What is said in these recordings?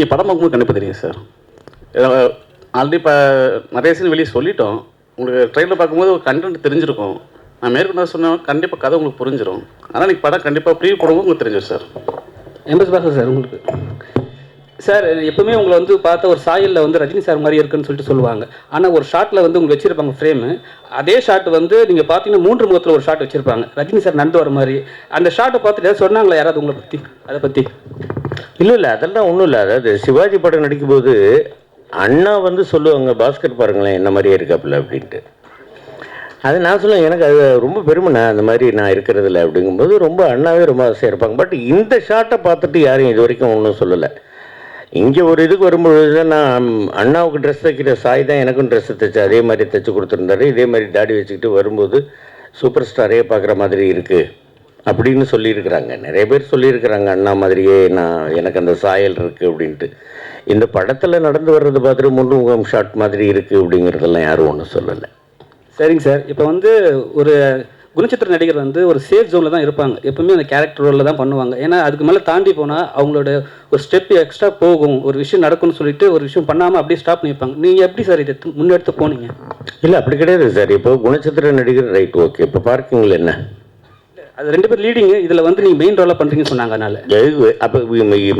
நீங்கள் படம் பார்க்கும்போது கண்டிப்பாக தெரியும் சார் ஆல்ரெடி இப்போ நிறைய சீன் வெளியே சொல்லிட்டோம். உங்களுக்கு ட்ரெயினில் பார்க்கும்போது ஒரு கண்டென்ட் தெரிஞ்சிருக்கும். நான் மேற்கொண்டு சொன்னேன் கண்டிப்பாக கதை உங்களுக்கு புரிஞ்சிடும் ஆனால் நீங்கள் படம் கண்டிப்பாக ப்ரீ போடும்போது உங்களுக்கு தெரிஞ்சிடும் sir M S Bhaskar sir உங்களுக்கு? சார் எப்பவுமே உங்களை வந்து பார்த்த ஒரு சாயலில் வந்து ரஜினி சார் மாதிரி இருக்குன்னு சொல்லிட்டு சொல்லுவாங்க. ஆனால் ஒரு ஷாட்டில் வந்து உங்களுக்கு வச்சிருப்பாங்க ஃப்ரேமு அதே ஷாட் வந்து நீங்கள் பார்த்தீங்கன்னா மூன்று முகத்தில் ஒரு ஷாட் வச்சிருப்பாங்க. ரஜினி சார் நடந்து வர மாதிரி. அந்த ஷாட்டை பார்த்துட்டு சொன்னாங்களா யாராவது உங்களை பற்றி அதை பற்றி இல்லை இல்லை அதெல்லாம் ஒன்றும் இல்லை. அதாவது சிவாஜி படம் நடிக்கும்போது அண்ணா வந்து சொல்லுவாங்க பாஸ்கர் பாருங்களேன் என்ன மாதிரியே இருக்காப்புல அப்படின்ட்டு. அது நான் சொல்லுவேன் எனக்கு அது ரொம்ப பெருமைண்ணா அந்த மாதிரி நான் இருக்கிறதில்ல அப்படிங்கும்போது ரொம்ப அண்ணாவே ரொம்ப ஆசையாக இருப்பாங்க. பட் இந்த ஷாட்டை பார்த்துட்டு யாரும் இது வரைக்கும் ஒன்றும் சொல்லலை. இங்கே ஒரு இதுக்கு வரும்பொழுது தான் நான் அண்ணாவுக்கு ட்ரெஸ் தைக்கிற சாய் தான் எனக்கும் ட்ரெஸ்ஸு தைச்சு அதே மாதிரி தைச்சு கொடுத்துருந்தாரு. இதே மாதிரி தாடி வச்சுக்கிட்டு வரும்போது சூப்பர் ஸ்டாரே பார்க்குற மாதிரி இருக்குது அப்படின்னு சொல்லியிருக்கிறாங்க. நிறைய பேர் சொல்லியிருக்கிறாங்க அண்ணா மாதிரியே நான் எனக்கு அந்த சாயல் இருக்குது அப்படின்ட்டு. இந்த படத்தில் நடந்து வர்றது பார்த்துட்டு முன்னுமுகம் ஷாட் மாதிரி இருக்குது அப்படிங்கிறதெல்லாம் யாரும் ஒன்றும் சொல்லலை. சரிங்க சார். இப்போ வந்து ஒரு குணச்சித்திர நடிகர் வந்து ஒரு சேஃப் ஜோனில் தான் இருப்பாங்க. எப்பவுமே அந்த கேரக்டர் ரோலில் தான் பண்ணுவாங்க. ஏன்னா அதுக்கு மேலே தாண்டி போனால் அவங்களோட ஒரு ஸ்டெப் எக்ஸ்ட்ரா போகும். ஒரு விஷயம் நடக்கும்னு சொல்லிட்டு ஒரு விஷயம் பண்ணாமல் அப்படியே ஸ்டாப் பண்ணியிருப்பாங்க நீங்கள் எப்படி சார் இதை முன்னெடுத்து போனீங்க? இல்லை அப்படி கிடையாது சார். இப்போ குணச்சித்திர நடிகர் ரைட் ஓகே. இப்போ பார்க்கிங்கில் என்ன? அது ரெண்டு பேர் லீடிங்கு இதில் வந்து நீங்கள் மெயின் ரோலாக பண்ணுறீங்கன்னு சொன்னாங்க அதனால. அப்போ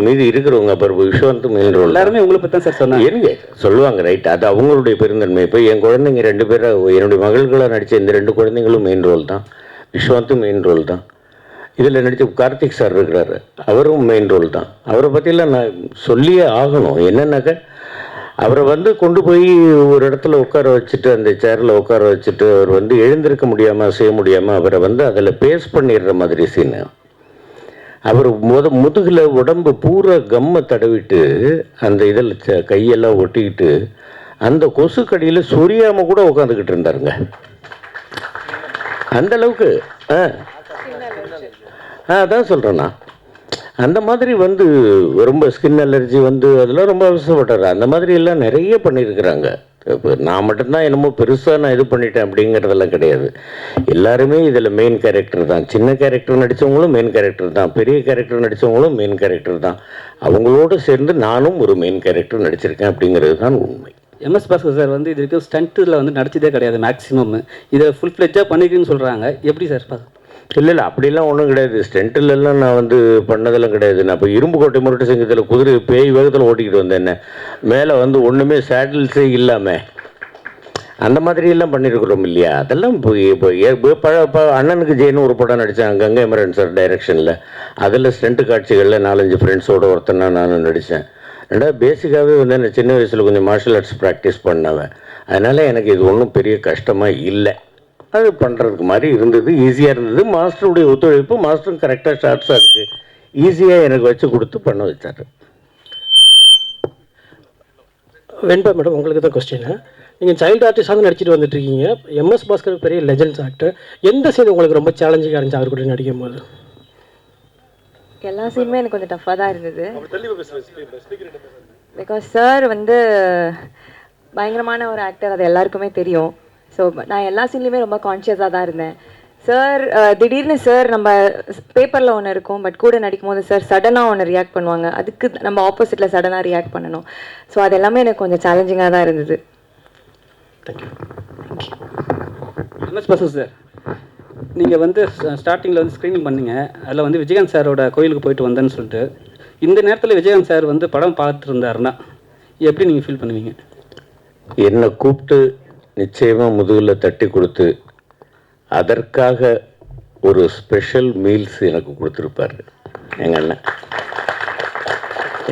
மீதி இருக்கிறவங்க அப்போ விஸ்வந்த் மெயின் ரோல் எல்லாருமே உங்களை பற்றி தான் சார் சொன்னாங்க. இருங்க சொல்லுவாங்க ரைட் அது அவங்களுடைய பெருந்தன்மை. இப்போ என் குழந்தைங்க ரெண்டு பேரும் என்னுடைய மகள்களாக நடித்த இந்த ரெண்டு குழந்தைங்களும் மெயின் ரோல் தான். விஸ்வந்தும் மெயின் ரோல் தான். இதில் நடித்த கார்த்திக் சார் இருக்கிறாரு. அவரும் மெயின் ரோல் தான். அவரை பற்றிலாம் நான் சொல்லியே ஆகணும். என்னன்னாக்க அவரை வந்து கொண்டு போய் ஒரு இடத்துல உட்கார வச்சுட்டு அந்த சேரில் உட்கார வச்சுட்டு அவர் வந்து எழுந்திருக்க முடியாமல் செய்ய முடியாமல் அவரை வந்து அதில் பேஸ் பண்ணிடுற மாதிரி சீனு அவர் முத முதுகில் உடம்பு பூரா கம்மை தடவிட்டு அந்த இதில் ச- கையெல்லாம் ஒட்டிக்கிட்டு அந்த கொசு கடியில் சொரியாமல் கூட உட்காந்துக்கிட்டு இருந்தாருங்க. அந்த அளவுக்கு ஆ. ஆ அதான் சொல்கிறேன் நான். அந்த மாதிரி வந்து ரொம்ப ஸ்கின் அலர்ஜி வந்து அதெல்லாம் ரொம்ப அவசரப்பட்டார். அந்த மாதிரி எல்லாம் நிறைய பண்ணியிருக்கிறாங்க இப்போ நான் மட்டும்தான் என்னமோ பெருசாக நான் இது பண்ணிட்டேன் அப்படிங்கிறதெல்லாம் கிடையாது. எல்லாருமே இதில் மெயின் கேரக்டர் தான். சின்ன கேரக்டர் நடித்தவங்களும் மெயின் கேரக்டர் தான். பெரிய கேரக்டர் நடித்தவங்களும் மெயின் கேரக்டர் தான். அவங்களோடு சேர்ந்து நானும் ஒரு மெயின் கேரக்டர் நடிச்சிருக்கேன் அப்படிங்கிறது தான் உண்மை. எம்எஸ் பாஸ்கர் சார் வந்து இது வரைக்கும் ஸ்டண்ட்டில் வந்து நடிச்சதே கிடையாது மேக்ஸிமம் இதை ஃபுல் ஃப்ளெஜ்ஜாக பண்ணிக்கிறேன்னு சொல்கிறாங்க எப்படி சார் பார்க்க இல்லை இல்லை அப்படிலாம் ஒன்றும் கிடையாது. ஸ்டென்ட்டிலெல்லாம் நான் வந்து பண்ணதெல்லாம் கிடையாது. நான் இப்போ இரும்பு கோட்டை முரட்டு சங்கத்தில் குதிரை பேய் வேகத்தில் ஓட்டிக்கிட்டு வந்தேன் என்ன. மேலே வந்து ஒன்றுமே சேட்டில்ஸே இல்லாமல் அந்த மாதிரியெல்லாம் பண்ணியிருக்கிறோம் இல்லையா? அதெல்லாம் இப்போ இப்போ பழ அண்ணனுக்கு ஜெயின்னு ஒரு படம் நடித்தேன் கங்கை மரன் சார் டைரக்ஷனில் அதில் ஸ்டண்ட் காட்சிகளில் நாலஞ்சு ஃப்ரெண்ட்ஸோட ஒருத்தனா நானும் நடித்தேன் ரெண்டாவது பேசிக்காகவே வந்து நான் சின்ன வயசில் கொஞ்சம் மார்ஷல் ஆர்ட்ஸ் ப்ராக்டிஸ் பண்ணவன். அதனால் எனக்கு இது ஒன்றும் பெரிய கஷ்டமாக இல்லை. அது பண்ணுறதுக்கு மாதிரி இருந்தது ஈஸியாக இருந்தது. மாஸ்டருடைய ஒத்துழைப்பு மாஸ்டரும் கரெக்டாக ஷார்ட்ஸாக இருக்குது ஈஸியாக எனக்கு வச்சு கொடுத்து பண்ண வச்சார். வெண்பா மேடம் உங்களுக்கு தான் கொஸ்டின் நீங்கள் சைல்டு ஆர்டிஸ்டாக நடிச்சிட்டு வந்துட்டு இருக்கீங்க. எம்எஸ் பாஸ்கர் பெரிய லெஜண்ட்ஸ் ஆக்டர் எந்த சீன் உங்களுக்கு ரொம்ப சேலஞ்சிங்காக இருந்துச்சு? அவர் கூட நடிக்கும் போது எல்லா சீனுமே எனக்கு கொஞ்சம் டஃப்பாக தான் இருந்தது. பிகாஸ் சார் வந்து பயங்கரமான ஒரு ஆக்டர் அது எல்லாருக்குமே தெரியும். ஸோ நான் எல்லா சீன்லையுமே ரொம்ப கான்ஷியஸாக தான் இருந்தேன். சார் திடீர்னு சார் நம்ம பேப்பரில் ஒன்று இருக்கும் பட் கூட நடிக்கும் போது சார் சடனாக ஒன்று ரியாக்ட் பண்ணுவாங்க. அதுக்கு நம்ம ஆப்போசிட்டில் சடனாக ரியாக்ட் பண்ணணும். ஸோ அது எல்லாமே எனக்கு கொஞ்சம் சேலஞ்சிங்காக தான் இருந்தது. சார் நீங்கள் வந்து ஸ்டார்டிங்கில் வந்து ஸ்க்ரீனிங் பண்ணீங்க. அதில் வந்து விஜயகாந்த் சாரோட கோயிலுக்கு போயிட்டு வந்தேன்னு சொல்லிட்டு இந்த நேரத்தில் விஜயகாந்த் சார் வந்து படம் பார்த்துட்டு இருந்தாருன்னா எப்படி நீங்கள் ஃபீல் பண்ணுவீங்க? என்னை கூப்பிட்டு நிச்சயமாக முதுகில் தட்டி கொடுத்து அதற்காக ஒரு ஸ்பெஷல் மீல்ஸ் எனக்கு கொடுத்துருப்பாரு. எங்கள் அண்ணன்.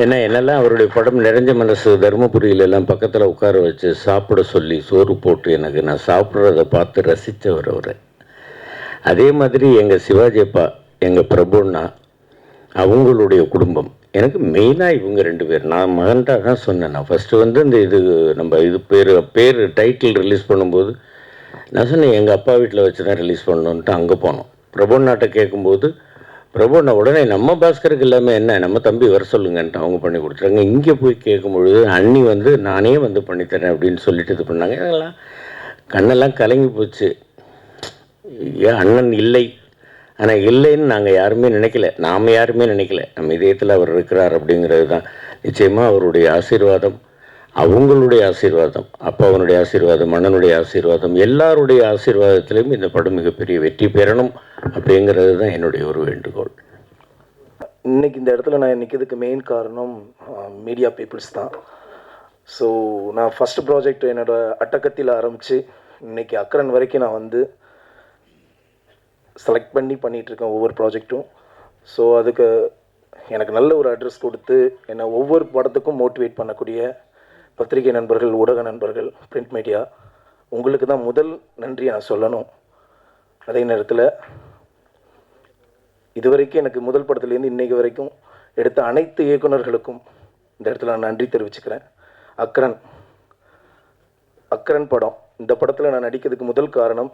ஏன்னா என்னெல்லாம் அவருடைய படம் நிறைஞ்ச மனசு தருமபுரியிலெல்லாம் பக்கத்தில் உட்கார வச்சு சாப்பிட சொல்லி சோறு போட்டு எனக்கு நான் சாப்பிட்றத பார்த்து ரசித்தவர் அவர். அதே மாதிரி எங்கள் சிவாஜி அப்பா எங்கள் பிரபுன்னா அவங்களுடைய குடும்பம். எனக்கு மெயினாக இவங்க ரெண்டு பேர். நான் மகன்கிட்ட தான் சொன்னேன். நான் ஃபஸ்ட்டு வந்து இந்த இது நம்ம இது பேர் பேர் டைட்டில் ரிலீஸ் பண்ணும்போது நான் சொன்னேன் எங்கள் அப்பா வீட்டில் வச்சு தான் ரிலீஸ் பண்ணணுன்ட்டு அங்கே போனோம். பிரபுண்ணாட்ட கேட்கும்போது பிரபுண்ணா உடனே நம்ம பாஸ்கருக்கு இல்லாமல் என்ன நம்ம தம்பி வர சொல்லுங்கன்ட்டு அவங்க பண்ணி கொடுத்துருங்க இங்கே போய் கேட்கும்பொழுது அண்ணி வந்து நானே வந்து பண்ணித்தரேன் அப்படின்னு சொல்லிட்டு இது பண்ணாங்க. அதெல்லாம் கண்ணெல்லாம் கலங்கி போச்சு. ஏன் அண்ணன் இல்லை? ஆனால் இல்லைன்னு நாங்கள் யாருமே நினைக்கல. நாம் யாருமே நினைக்கல. நம்ம இதயத்தில் அவர் இருக்கிறார் அப்படிங்கிறது தான். நிச்சயமாக அவருடைய ஆசீர்வாதம் அவங்களுடைய ஆசீர்வாதம் அப்பாவனுடைய ஆசீர்வாதம் மன்னனுடைய ஆசீர்வாதம் எல்லாருடைய ஆசீர்வாதத்திலையும் இந்த படம் மிகப்பெரிய வெற்றி பெறணும் அப்படிங்கிறது தான் என்னுடைய ஒரு வேண்டுகோள். இன்னைக்கு இந்த இடத்துல நான் நிற்கிறதுக்கு மெயின் காரணம் மீடியா பீப்புள்ஸ் தான். ஸோ நான் ஃபஸ்ட் ப்ராஜெக்ட் என்னோடய அட்டக்கத்தில் ஆரம்பித்து இன்னைக்கு அக்கரன் வரைக்கும் நான் வந்து செலக்ட் பண்ணி பண்ணிகிட்ருக்கேன் ஒவ்வொரு ப்ராஜெக்ட்டும் ஸோ அதுக்கு எனக்கு நல்ல ஒரு அட்ரஸ் கொடுத்து என்னை ஒவ்வொரு படத்துக்கும் மோட்டிவேட் பண்ணக்கூடிய பத்திரிகை நண்பர்கள் ஊடக நண்பர்கள் பிரிண்ட் மீடியா உங்களுக்கு தான் முதல் நன்றியை நான் சொல்லணும். அதே நேரத்தில் இதுவரைக்கும் எனக்கு முதல் படத்துலேருந்து இன்னைக்கு வரைக்கும் எடுத்த அனைத்து இயக்குனர்களுக்கும் இந்த இடத்துல நான் நன்றி தெரிவிச்சுக்கிறேன். அக்ரன் அக்ரன் படம். இந்த படத்தில் நான் நடிக்கிறதுக்கு முதல் காரணம்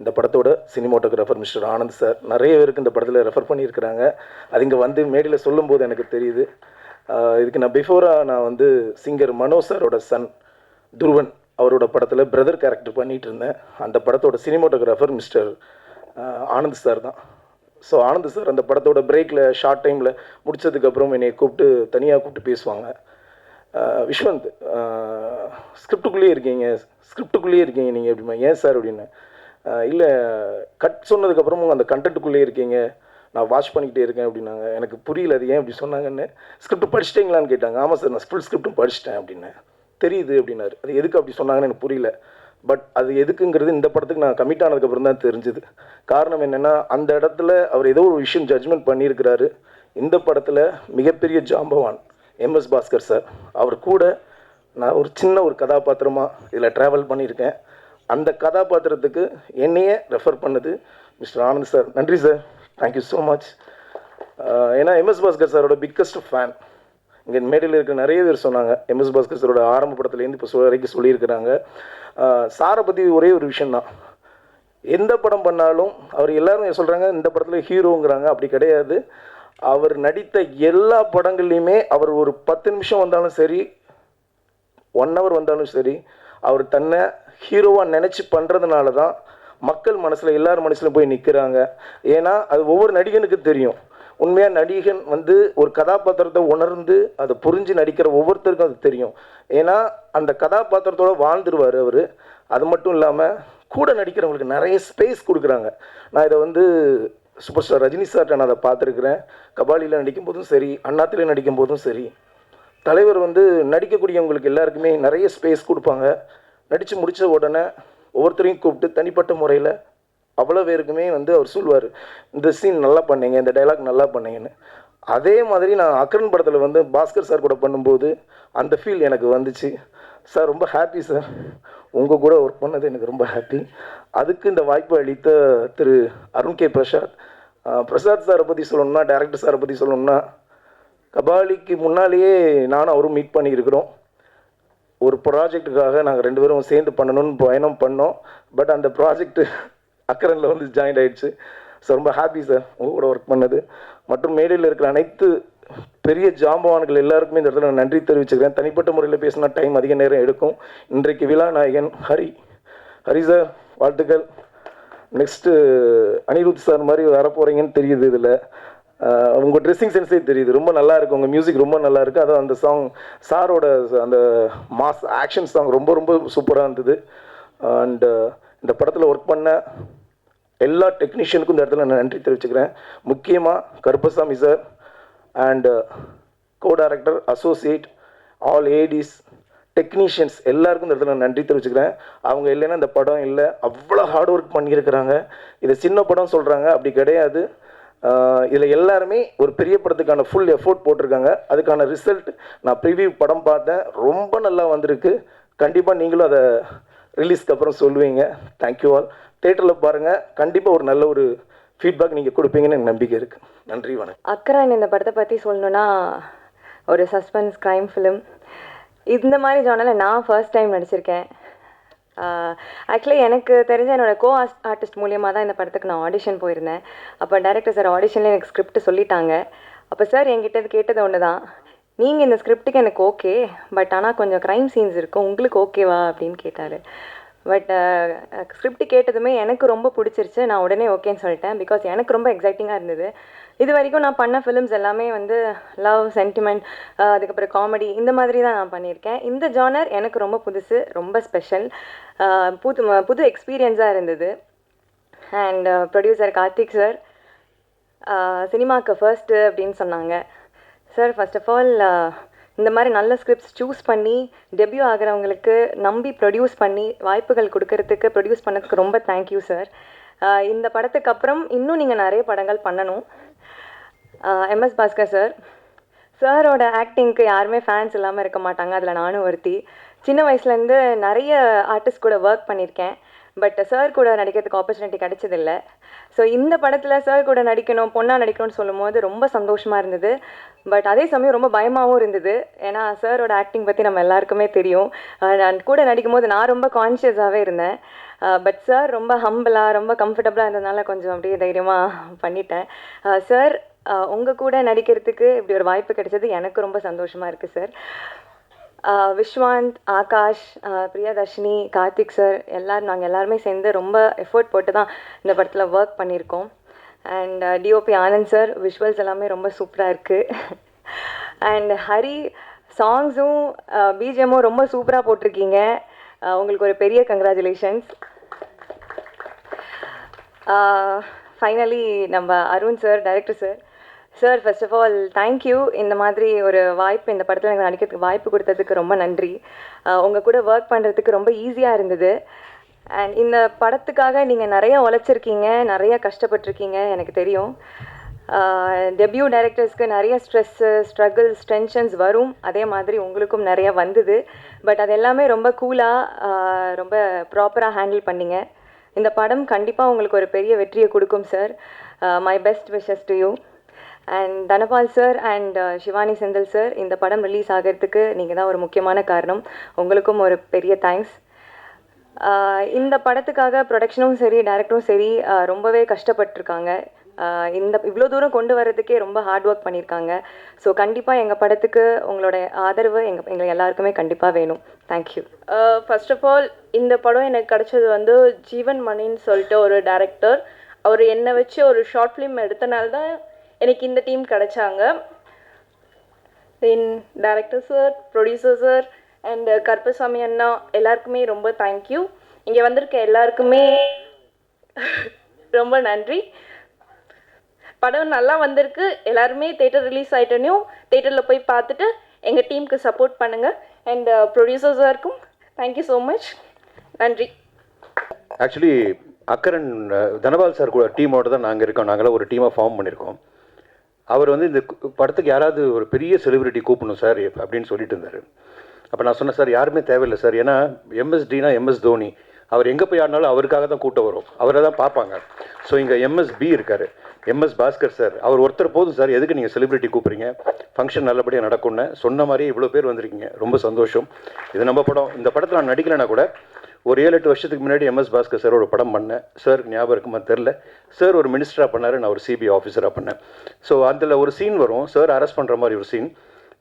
இந்த படத்தோட சினிமோட்டோகிராஃபர் மிஸ்டர் ஆனந்த் சார். நிறைய பேருக்கு இந்த படத்தில் ரெஃபர் பண்ணியிருக்கிறாங்க. அது இங்கே வந்து மேடையில் சொல்லும்போது எனக்கு தெரியுது. இதுக்கு நான் பிஃபோராக நான் வந்து சிங்கர் மனோ சாரோட சன் துருவன் அவரோட படத்தில் பிரதர் கேரக்டர் பண்ணிகிட்டு இருந்தேன் அந்த படத்தோட சினிமோட்டோகிராஃபர் மிஸ்டர் ஆனந்த் சார் தான். ஸோ ஆனந்த் சார் அந்த படத்தோட பிரேக்கில் ஷார்ட் டைமில் முடிச்சதுக்கப்புறம் என்னை கூப்பிட்டு தனியாக கூப்பிட்டு பேசுவாங்க. விஸ்வந்த் ஸ்கிரிப்டுக்குள்ளேயே இருக்கீங்க. ஸ்கிரிப்டுக்குள்ளேயே இருக்கீங்க நீங்கள் எப்படிமா ஏன் சார் அப்படின்னு இல்லை கட் சொன்னதுக்கப்புறமும் அந்த கண்டென்ட்டுக்குள்ளே இருக்கீங்க. நான் வாஷ் பண்ணிக்கிட்டே இருக்கேன் அப்படின்னாங்க. எனக்கு புரியல அது ஏன் இப்படி சொன்னாங்கன்னு. ஸ்கிரிப்ட் படிச்சிட்டிங்களான்னு கேட்டாங்க. ஆமாம் சார் நான் ஃபுல் ஸ்கிரிப்டும் படிச்சிட்டேன் அப்படின்னு. தெரியுது அப்படின்னாரு. அது எதுக்கு அப்படி சொன்னாங்கன்னு எனக்கு புரியல. பட் அது எதுக்குங்கிறது இந்த படத்துக்கு நான் கமிட் ஆனதுக்கப்புறம் தான் தெரிஞ்சுது. காரணம் என்னென்னா அந்த இடத்துல அவர் ஏதோ ஒரு விஷயம் ஜட்ஜ்மெண்ட் பண்ணியிருக்கிறாரு. இந்த படத்தில் மிகப்பெரிய ஜாம்பவான் எம்எஸ் பாஸ்கர் சார் அவர் கூட நான் ஒரு சின்ன ஒரு கதாபாத்திரமாக இதில் ட்ராவல் பண்ணியிருக்கேன். அந்த கதாபாத்திரத்துக்கு என்னையே ரெஃபர் பண்ணது மிஸ்டர் ஆனந்த் சார் நன்றி sir thank you so much ஏன்னா எம்எஸ் பாஸ்கர் சாரோட பிக்கஸ்ட் ஃபேன் இங்கே மேடையில் இருக்கிற நிறைய பேர் சொன்னாங்க. எம்எஸ் பாஸ்கர் சாரோட ஆரம்ப படத்துலேருந்து இப்போ சொ வரைக்கும் சொல்லியிருக்கிறாங்க. சாரை பற்றி ஒரே ஒரு விஷயந்தான் எந்த படம் பண்ணாலும் அவர் எல்லாரும் சொல்கிறாங்க இந்த படத்தில் ஹீரோங்கிறாங்க. அப்படி கிடையாது. அவர் நடித்த எல்லா படங்கள்லையுமே அவர் ஒரு பத்து நிமிஷம் வந்தாலும் சரி ஒன் ஹவர் வந்தாலும் சரி அவர் தன்னை ஹீரோவாக நினச்சி பண்ணுறதுனால தான் மக்கள் மனசில் எல்லார் மனசில் போய் நிற்கிறாங்க ஏன்னா அது ஒவ்வொரு நடிகனுக்கு தெரியும். உண்மையாக நடிகன் வந்து ஒரு கதாபாத்திரத்தை உணர்ந்து அதை புரிஞ்சு நடிக்கிற ஒவ்வொருத்தருக்கும் அது தெரியும். ஏன்னா அந்த கதாபாத்திரத்தோட வாழ்ந்துருவார் அவர். அது மட்டும் இல்லாமல் கூட நடிக்கிறவங்களுக்கு நிறைய ஸ்பேஸ் கொடுக்குறாங்க. நான் இதை வந்து சூப்பர் ஸ்டார் ரஜினி சார்ட்ட நான் அதை பார்த்துருக்குறேன். கபாலியில் நடிக்கும் போதும் சரி அண்ணாத்தில் நடிக்கும் போதும் சரி. தலைவர் வந்து நடிக்கக்கூடியவங்களுக்கு எல்லாருக்குமே நிறைய ஸ்பேஸ் கொடுப்பாங்க. நடித்து முடித்த உடனே ஒவ்வொருத்தரையும் கூப்பிட்டு தனிப்பட்ட முறையில் அவ்வளோ பேருக்குமே வந்து அவர் சொல்லுவார் இந்த சீன் நல்லா பண்ணீங்க இந்த டைலாக் நல்லா பண்ணீங்கன்னு. அதே மாதிரி நான் அக்ரன் படத்தில் வந்து பாஸ்கர் சார் கூட பண்ணும்போது அந்த ஃபீல் எனக்கு வந்துச்சு. சார் ரொம்ப ஹாப்பி சார். உங்கள் கூட ஒர்க் பண்ணது எனக்கு ரொம்ப ஹாப்பி அதுக்கு இந்த வாய்ப்பு அளித்த திரு அருண் கே பிரசாத் பிரசாத் சாரை பற்றி சொல்லணும்னா டேரக்டர் சாரை பற்றி சொல்லணும்னா கபாலிக்கு முன்னாலேயே நானும் அவரும் மீட் பண்ணியிருக்கிறோம். ஒரு ப்ராஜெக்ட்டுக்காக நாங்கள் ரெண்டு பேரும் சேர்ந்து பண்ணணும்னு பயணம் பண்ணோம். பட் அந்த ப்ராஜெக்ட் அக்கரனில் வந்து ஜாயின் ஆகிடுச்சு ஸோ ரொம்ப ஹாப்பி சார் உங்கள் கூட ஒர்க் பண்ணது. மற்றும் மேடையில் இருக்கிற அனைத்து பெரிய ஜாம்பவான்கள் எல்லாருக்குமே இந்த இடத்துல நான் நன்றி தெரிவிச்சுக்கிறேன். தனிப்பட்ட முறையில் பேசினா டைம் அதிக நேரம் எடுக்கும். இன்றைக்கு விழா நாயகன் ஹரி. ஹரி சார் வாழ்த்துக்கள். நெக்ஸ்ட்டு அனிருத் சார் மாதிரி வரப்போகிறீங்கன்னு தெரியுது இதில். உங்கள் ட்ரெஸ்ஸிங் சென்ஸே தெரியுது. ரொம்ப நல்லா இருக்கு. உங்கள் மியூசிக் ரொம்ப நல்லா இருக்குது அதுவும் அந்த சாங் சாரோட அந்த மாஸ் ஆக்ஷன் சாங் ரொம்ப ரொம்ப சூப்பராக இருந்தது. அண்டு இந்த படத்தில் ஒர்க் பண்ண எல்லா டெக்னீஷியனுக்கும் இந்த இடத்துல நான் நன்றி தெரிவிச்சுக்கிறேன். முக்கியமாக Karuppasamy sir and co director associate all ADs technicians எல்லாருக்கும் இந்த இடத்துல நான் நன்றி தெரிவிச்சுக்கிறேன். அவங்க இல்லைன்னா இந்த படம் இல்லை. அவ்வளோ ஹார்ட் ஒர்க் பண்ணியிருக்கிறாங்க. இது சின்ன படம் சொல்கிறாங்க அப்படி கிடையாது. இதில் எல்லாருமே ஒரு பெரிய படத்துக்கான ஃபுல் எஃபோர்ட் போட்டிருக்காங்க. அதுக்கான ரிசல்ட் நான் ப்ரிவியூ படம் பார்த்தேன். ரொம்ப நல்லா வந்திருக்கு. கண்டிப்பாக நீங்களும் அதை ரிலீஸ்க்கு அப்புறம் சொல்லுவீங்க. தேங்க்யூ ஆல் தேட்டரில் பாருங்கள் கண்டிப்பாக ஒரு நல்ல ஒரு ஃபீட்பேக் நீங்கள் கொடுப்பீங்கன்னு எனக்கு நம்பிக்கை இருக்குது நன்றி வணக்கம். அக்கரன் இந்த படத்தை பற்றி சொல்லணுன்னா ஒரு சஸ்பென்ஸ் க்ரைம் ஃபிலிம் இந்த மாதிரி ஜானலில் நான் ஃபர்ஸ்ட் டைம் நடிச்சிருக்கேன். Uh, ஆக்சுவலி எனக்கு தெரிஞ்ச என்னோட கோ ஆர்டிஸ்ட் மூலியமாக தான் இந்த படத்துக்கு நான் ஆடிஷன் போயிருந்தேன். அப்போ டேரக்டர் சார் ஆடிஷனில் எனக்கு ஸ்கிரிப்ட் சொல்லிட்டாங்க. அப்போ சார் என்கிட்ட கேட்டது ஒன்று தான் நீங்கள் இந்த ஸ்கிரிப்டுக்கு எனக்கு ஓகே பட் ஆனால் கொஞ்சம் க்ரைம் சீன்ஸ் இருக்கும். உங்களுக்கு ஓகேவா அப்படின்னு கேட்டார். பட் ஸ்கிரிப்ட் கேட்டதுமே எனக்கு ரொம்ப பிடிச்சிருச்சு. நான் உடனே ஓகேன்னு சொல்லிட்டேன். பிகாஸ் எனக்கு ரொம்ப எக்ஸைட்டிங்காக இருந்தது. இது வரைக்கும் நான் பண்ண ஃபிலிம்ஸ் எல்லாமே வந்து லவ் சென்டிமெண்ட் அதுக்கப்புறம் காமெடி இந்த மாதிரி தான் நான் பண்ணியிருக்கேன். இந்த ஜானர் எனக்கு ரொம்ப புதுசு ரொம்ப ஸ்பெஷல் புது புது எக்ஸ்பீரியன்ஸாக இருந்தது. அண்ட் ப்ரொடியூசர் கார்த்திக் சார் சினிமாவுக்கு ஃபர்ஸ்ட்டு அப்படின்னு சொன்னாங்க. சார் ஃபஸ்ட் ஆஃப் ஆல் இந்த மாதிரி நல்ல ஸ்கிரிப்ட்ஸ் சூஸ் பண்ணி டெபியூ ஆகிறவங்களுக்கு நம்பி ப்ரொடியூஸ் பண்ணி வாய்ப்புகள் கொடுக்கறதுக்கு ப்ரொடியூஸ் பண்ணதுக்கு ரொம்ப தேங்க்யூ சார் இந்த படத்துக்கு அப்புறம் இன்னும் நீங்கள் நிறைய படங்கள் பண்ணணும். எம்எஸ் பாஸ்கர் சார் சாரோட ஆக்டிங்க்கு யாருமே ஃபேன்ஸ் இல்லாமல் இருக்க மாட்டாங்க. அதில் நானும் ஒருத்தி. சின்ன வயசுலேருந்து நிறைய ஆர்டிஸ்ட் கூட ஒர்க் பண்ணியிருக்கேன் பட் சார் கூட நடிக்கிறதுக்கு ஆப்பர்ச்சுனிட்டி கிடைச்சதில்ல. ஸோ இந்த படத்தில் சார் கூட நடிக்கணும் பொண்ணாக நடிக்கணும்னு சொல்லும்போது ரொம்ப சந்தோஷமாக இருந்தது. பட் அதே சமயம் ரொம்ப பயமாகவும் இருந்தது. ஏன்னா சாரோட ஆக்டிங் பற்றி நம்ம எல்லாருக்குமே தெரியும். நான் கூட நடிக்கும் போது நான் ரொம்ப கான்ஷியஸாகவே இருந்தேன். பட் சார் ரொம்ப ஹம்பிளாக ரொம்ப கம்ஃபர்டபுளாக இருந்ததுனால கொஞ்சம் அப்படியே தைரியமாக பண்ணிட்டேன். சார் உங்கள் கூட நடிக்கிறதுக்கு இப்படி ஒரு வாய்ப்பு கிடைச்சது எனக்கு ரொம்ப சந்தோஷமாக இருக்குது சார் விஸ்வாந்த் ஆகாஷ் பிரியதர்ஷினி கார்த்திக் சார் எல்லோரும் நாங்கள் எல்லாருமே சேர்ந்து ரொம்ப எஃபோர்ட் போட்டு தான் இந்த படத்தில் ஒர்க் பண்ணியிருக்கோம். And DOP Anand sir visuals எல்லாமே ரொம்ப சூப்பராக இருக்குது அண்ட் ஹரி சாங்ஸும் பிஜிஎம்மும் ரொம்ப சூப்பராக போட்டிருக்கீங்க. உங்களுக்கு ஒரு பெரிய கங்க்ராச்சுலேஷன்ஸ் ஃபைனலி நம்ம Arun sir director sir sir first of all thank you இந்த மாதிரி ஒரு வாய்ப்பு இந்த படத்தில் எனக்கு நடிக்கிறதுக்கு வாய்ப்பு கொடுத்ததுக்கு ரொம்ப நன்றி. உங்கள் கூட ஒர்க் பண்ணுறதுக்கு ரொம்ப ஈஸியாக இருந்தது. அண்ட் இந்த படத்துக்காக நீங்கள் நிறையா உழைச்சிருக்கீங்க நிறையா கஷ்டப்பட்டிருக்கீங்க எனக்கு தெரியும். டெபியூ டைரக்டர்ஸ்க்கு நிறைய ஸ்ட்ரெஸ்ஸு ஸ்ட்ரகிள்ஸ் டென்ஷன்ஸ் வரும். அதே மாதிரி உங்களுக்கும் நிறையா வந்தது. பட் அது எல்லாமே ரொம்ப கூலாக ரொம்ப ப்ராப்பராக ஹேண்டில் பண்ணிங்க. இந்த படம் கண்டிப்பாக உங்களுக்கு ஒரு பெரிய வெற்றியை கொடுக்கும் sir my best wishes to you and Dhanapal sir and Shivani Senthil sir இந்த படம் ரிலீஸ் ஆகிறதுக்கு நீங்கள் தான் ஒரு முக்கியமான காரணம். உங்களுக்கும் ஒரு பெரிய தேங்க்ஸ் uh, இந்த படத்துக்காக ப்ரொடக்ஷனும் சரி டேரக்டரும் சரி uh, ரொம்பவே கஷ்டப்பட்டிருக்காங்க. Uh, இந்த இவ்வளோ தூரம் கொண்டு வர்றதுக்கே ரொம்ப ஹார்ட் ஒர்க் பண்ணியிருக்காங்க ஸோ கண்டிப்பாக எங்கள் படத்துக்கு உங்களோட ஆதரவு எங்கள் எங்களை எல்லாருக்குமே கண்டிப்பாக வேணும். தேங்க்யூ ஃபர்ஸ்ட் ஆஃப் ஆல் இந்த படம் எனக்கு கிடச்சது வந்து ஜீவன் மணின்னு சொல்லிட்டு ஒரு டேரக்டர் அவர் என்னை வச்சு ஒரு ஷார்ட் ஃபிலிம் எடுத்தனால தான் எனக்கு இந்த டீம் கிடைச்சாங்க. Then director sir producer sir and Karuppasamy அண்ணா எல்லாருக்குமே ரொம்ப தேங்க்யூ இங்கே வந்திருக்க எல்லாருக்குமே ரொம்ப நன்றி. படம் நல்லா வந்திருக்கு. எல்லாருமே தேட்டர் ரிலீஸ் ஆகிட்டனையும் தேட்டரில் போய் பார்த்துட்டு எங்கள் டீமுக்கு சப்போர்ட் பண்ணுங்கள் அண்ட் ப்ரொடியூசர்ஸாருக்கும் தேங்க்யூ ஸோ மச் நன்றி. ஆக்சுவலி அக்கரன் தனபால் சார் கூட டீமோட தான் நாங்கள் இருக்கோம். நாங்களாம் ஒரு டீமாக ஃபார்ம் பண்ணியிருக்கோம். அவர் வந்து இந்த படத்துக்கு யாராவது ஒரு பெரிய செலிபிரிட்டி கூப்பிடணும் சார் அப்படின்னு சொல்லிட்டு இருந்தார். அப்போ நான் சொன்னேன் சார் யாருமே தேவையில்லை சார். ஏன்னா எம்எஸ்டினா எம்எஸ் தோனி. அவர் எங்கே போய் ஆடினாலும் அவருக்காக தான் கூட்டம் வரும். அவரை தான் பார்ப்பாங்க. ஸோ இங்கே எம்எஸ்பி இருக்கார். M S Bhaskar sir. அவர் ஒருத்தர் போதும் சார். எதுக்கு நீங்கள் செலிபிரிட்டி கூப்பிட்றீங்க? ஃபங்க்ஷன் நல்லபடியாக நடக்கும்னு சொன்ன மாதிரி இவ்வளோ பேர் வந்திருக்கீங்க. ரொம்ப சந்தோஷம். இது நம்ம படம். இந்த படத்தில் நான் நடிக்கலைன்னா கூட ஒரு ஏழு எட்டு வருஷத்துக்கு முன்னாடி எம்எஸ் பாஸ்கர் சார் ஒரு படம் பண்ணேன். சார் ஞாபகம் இருக்குமா? தெரில சார் ஒரு மினிஸ்டராக பண்ணார். நான் ஒரு சிபிஐ ஆஃபீஸராக பண்ணேன். ஸோ அதில் ஒரு சீன் வரும். சார் அரெஸ்ட் பண்ணுற மாதிரி ஒரு சீன்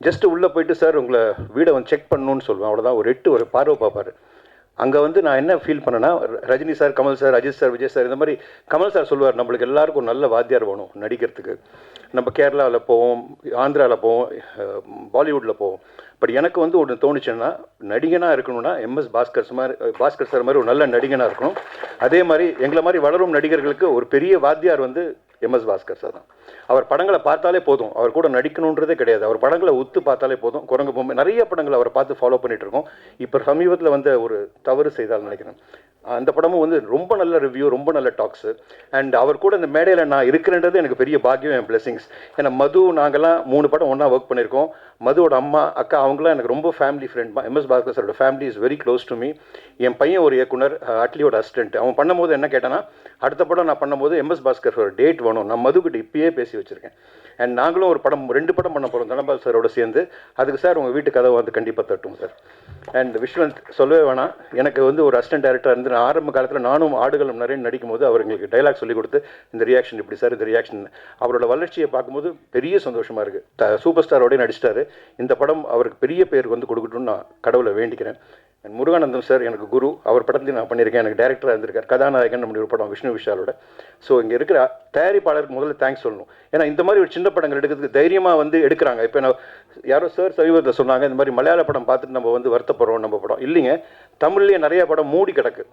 ஜஸ்ட் உள்ளே போயிட்டு சார் உங்களை வீடை வந்து செக் பண்ணணும்னு சொல்லுவேன். அவ்வளோதான் ஒரு எட்டு ஒரு பார்வை பார்ப்பார். அங்கே வந்து நான் என்ன ஃபீல் பண்ணேன்னா Rajini sir Kamal sir Ajith sir Vijay sir இந்த மாதிரி கமல் சார் சொல்லுவார். நம்மளுக்கு எல்லாருக்கும் நல்ல வாத்தியார் வேணும் நடிக்கிறதுக்கு. நம்ம கேரளாவில் போவோம் ஆந்திராவில் போவோம் பாலிவுட்டில் போவோம். பட் எனக்கு வந்து ஒன்று தோணுச்சுன்னா நடிகனாக இருக்கணும்னா எம்எஸ் பாஸ்கர் சுமார் பாஸ்கர் சார் மாதிரி ஒரு நல்ல நடிகனாக இருக்கணும். அதே மாதிரி எங்களை மாதிரி வளரும் நடிகர்களுக்கு ஒரு பெரிய வாத்தியார் வந்து எம்எஸ் பாஸ்கர் சார் தான். அவர் படங்களை பார்த்தாலே போதும். அவர் கூட நடிக்கணுன்றதே கிடையாது. அவர் படங்களை உத்து பார்த்தாலே போதும். குரங்கு பொம்மை நிறைய படங்களை அவரை பார்த்து ஃபாலோ பண்ணிட்டு இருக்கோம் இப்போ சமீபத்தில் வந்து ஒரு தவறு செய்தால் நினைக்கிறேன். அந்த படமும் வந்து ரொம்ப நல்ல ரிவ்யூ ரொம்ப நல்ல டாக்ஸு அண்ட் அவர் கூட இந்த மேடையில் நான் இருக்கிறேன்றது எனக்கு பெரிய பாக்கியம் என் பிளெஸிங்ஸ் ஏன்னா மது நாங்கள்லாம் மூணு படம் ஒன்றா ஒர்க் பண்ணியிருக்கோம். மதுவோட அம்மா அக்கா அவங்களாம் எனக்கு ரொம்ப ஃபேமிலி ஃப்ரெண்ட் எம்எஸ் பாஸ்கர் சாரோட family is very close to me என் பையன் ஒரு இயக்குனர் அட்லியோட அசிஸ்டன்ட் அவன் பண்ணும்போது என்ன கேட்டானா அடுத்த படம் நான் பண்ணும்போது எம்எஸ் பாஸ்கர் ஒரு டேட் வேணும். நான் மதுக்கிட்ட இப்பயே பேசி வச்சுருக்கேன். அண்ட் நாங்களும் ஒரு படம் ரெண்டு படம் பண்ண போகிறோம் தனபால் சாரோட சேர்ந்து. அதுக்கு சார் உங்கள் வீட்டு கதவை வந்து கண்டிப்பாக தட்டும் சார் அண்ட் விஸ்வந்த் சொல்லவே வேணாம். எனக்கு வந்து ஒரு அசிஸ்டன்ட் டேரக்டர் இருந்து நான் ஆரம்ப காலத்தில் நானும் ஆடுகளும் நிறைய நடிக்கும் போது அவர் எங்களுக்கு டைலாக் சொல்லி கொடுத்து இந்த ரியாக்ஷன் இப்படி சார் இந்த ரியாக்ஷன் அவரோட வளர்ச்சியை பார்க்கும்போது பெரிய சந்தோஷமாக இருக்குது சூப்பர் ஸ்டாரோடய நடிச்சிட்டாரு. இந்த படம் அவருக்கு பெரிய பேர் வந்து கொடுக்கட்டும்னு நான் கடவுளை வேண்டிக்கிறேன். முருகானந்தம் சார் எனக்கு குரு. அவர் படத்தையும் நான் பண்ணியிருக்கேன். எனக்கு டேரக்டராக இருந்திருக்கார். கதாநாயகன் நம்முடைய ஒரு படம் விஷ்ணு விஷாலோட. ஸோ இங்கே இருக்கிற தயாரிப்பாளருக்கு முதல்ல தேங்க்ஸ் சொல்லணும். ஏன்னா இந்த மாதிரி ஒரு சின்ன படங்கள் எடுக்கிறதுக்கு தைரியமாக வந்து எடுக்கிறாங்க. இப்போ நான் யாரோ சார் சமீபத்தில் சொன்னாங்க இந்த மாதிரி மலையாள படம் பார்த்துட்டு நம்ம வந்து வருத்தப்படுறோம் நம்ம படம். இல்லைங்க. தமிழ்லேயே நிறைய படம் மூடி கிடக்கு.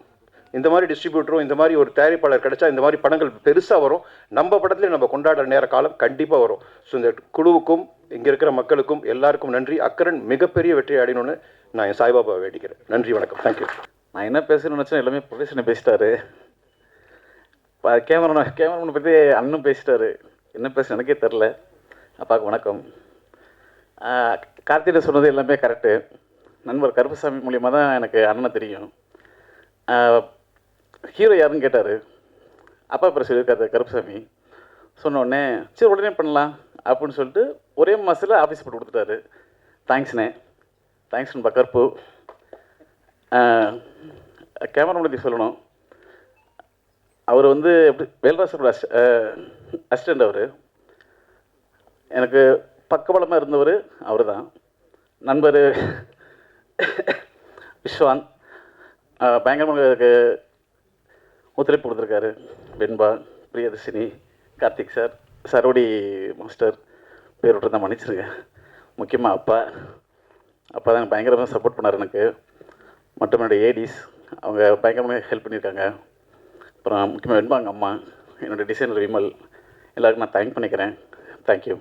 இந்த மாதிரி டிஸ்ட்ரிபியூட்டரும் இந்த மாதிரி ஒரு தயாரிப்பாளர் கிடைச்சா இந்த மாதிரி படங்கள் பெருசாக வரும். நம்ம படத்துலேயே நம்ம கொண்டாடுற நேர காலம் கண்டிப்பாக வரும். ஸோ இந்த குழுவுக்கும் இங்கே இருக்கிற மக்களுக்கும் எல்லாருக்கும் நன்றி. அக்கரன் மிகப்பெரிய வெற்றி அடையணும்னு நான் என் சாய்பாபா வேண்டிக்கிறேன். நன்றி வணக்கம். தேங்க்யூ நான் என்ன பேசணும்னு நினச்சேன்? எல்லாமே ப்ரொஃபஷனை பேசிட்டாரு. கேமரா கேமராமேனை பற்றி அண்ணன் பேசிட்டாரு. என்ன பேச எனக்கே தெரில அப்பாவுக்கு வணக்கம். கார்த்திகை சொன்னது எல்லாமே கரெக்டு நண்பர் கருப்பசாமி மூலியமாக தான் எனக்கு அண்ணனை தெரியும். ஹீரோ யாருன்னு கேட்டார். அப்பா பேர் சொல்லியிருக்காரு கருப்பசாமி. சொன்னோடனே சரி உடனே பண்ணலாம் அப்படின்னு சொல்லிட்டு ஒரே மாதத்தில் ஆஃபீஸ் போட்டு கொடுத்துட்டாரு. தேங்க்ஸ்ண்ணே தேங்க்ஸ் நண்பா. கருப்பு. கேமரா பற்றி சொல்லணும். அவர் வந்து எப்படி வேல்ராசரோட அஸ் அசிஸ்டண்ட் அவர். எனக்கு பக்கபலமாக இருந்தவர் அவர் தான் நண்பர் விஸ்வான். பயங்கரமாக எனக்கு ஒத்துழைப்பு கொடுத்துருக்காரு. வெண்பா பிரியதர்ஷினி கார்த்திக் சார் சரோடி மாஸ்டர் பேர் விட்டு தான் மன்னிச்சிருங்க. முக்கியமாக அப்பா. அப்போ தான் பயங்கரமாக சப்போர்ட் பண்ணார் எனக்கு. மற்றும் என்னுடைய ஏடிஸ் அவங்க பயங்கரமாக ஹெல்ப் பண்ணியிருக்காங்க. அப்புறம் முக்கியமாக வெண்பாங்க அம்மா என்னுடைய டிசைனர் விமல் எல்லாருக்கும் நான் தேங்க் பண்ணிக்கிறேன். தேங்க்யூ